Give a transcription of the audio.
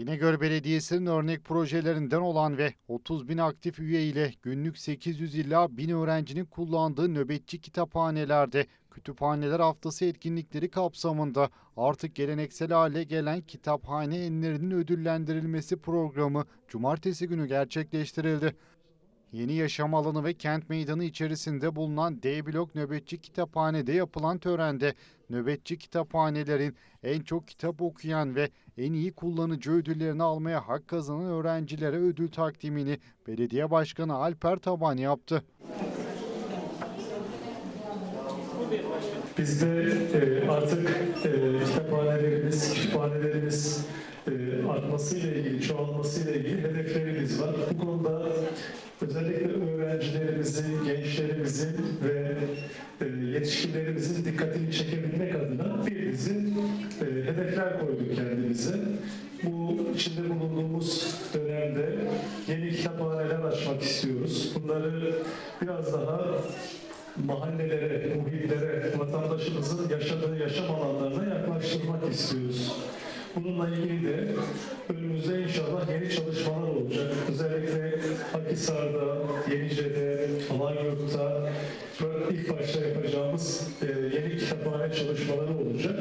İnegöl Belediyesi'nin örnek projelerinden olan ve 30 bin aktif üye ile günlük 800 ila 1000 öğrencinin kullandığı nöbetçi kitaphanelerde Kütüphaneler Haftası etkinlikleri kapsamında artık geleneksel hale gelen kitaphane enlerinin ödüllendirilmesi programı cumartesi günü gerçekleştirildi. Yeni yaşam alanı ve kent meydanı içerisinde bulunan D blok nöbetçi kitaphanede yapılan törende nöbetçi kitaphanelerin en çok kitap okuyan ve en iyi kullanıcı ödüllerini almaya hak kazanan öğrencilere ödül takdimini belediye başkanı Alper Taban yaptı. Biz de e, artık e, kitaphanelerimiz, kütüphanelerimiz e, artmasıyla ilgili, çoğalmasıyla ilgili hedeflerimiz var. Bu konuda özellikle öğrencilerimizin, gençlerimizin ve e, yetişkinlerimizin dikkatini çekebilmek adına bir dizi e, hedefler koyduk kendimize. Bu içinde bulunduğumuz dönemde yeni kitaphaneler açmak istiyoruz. Bunları biraz daha mahallelere, muhitlere, vatandaşımızın yaşadığı yaşam alanlarına yaklaştırmak istiyoruz. Bununla ilgili de önümüzde inşallah yeni çalışmalar olacak. Özellikle Akhisar'da, Yenice'de, Alanyurt'ta ilk başta yapacağımız e, yeni kütüphane çalışmaları olacak.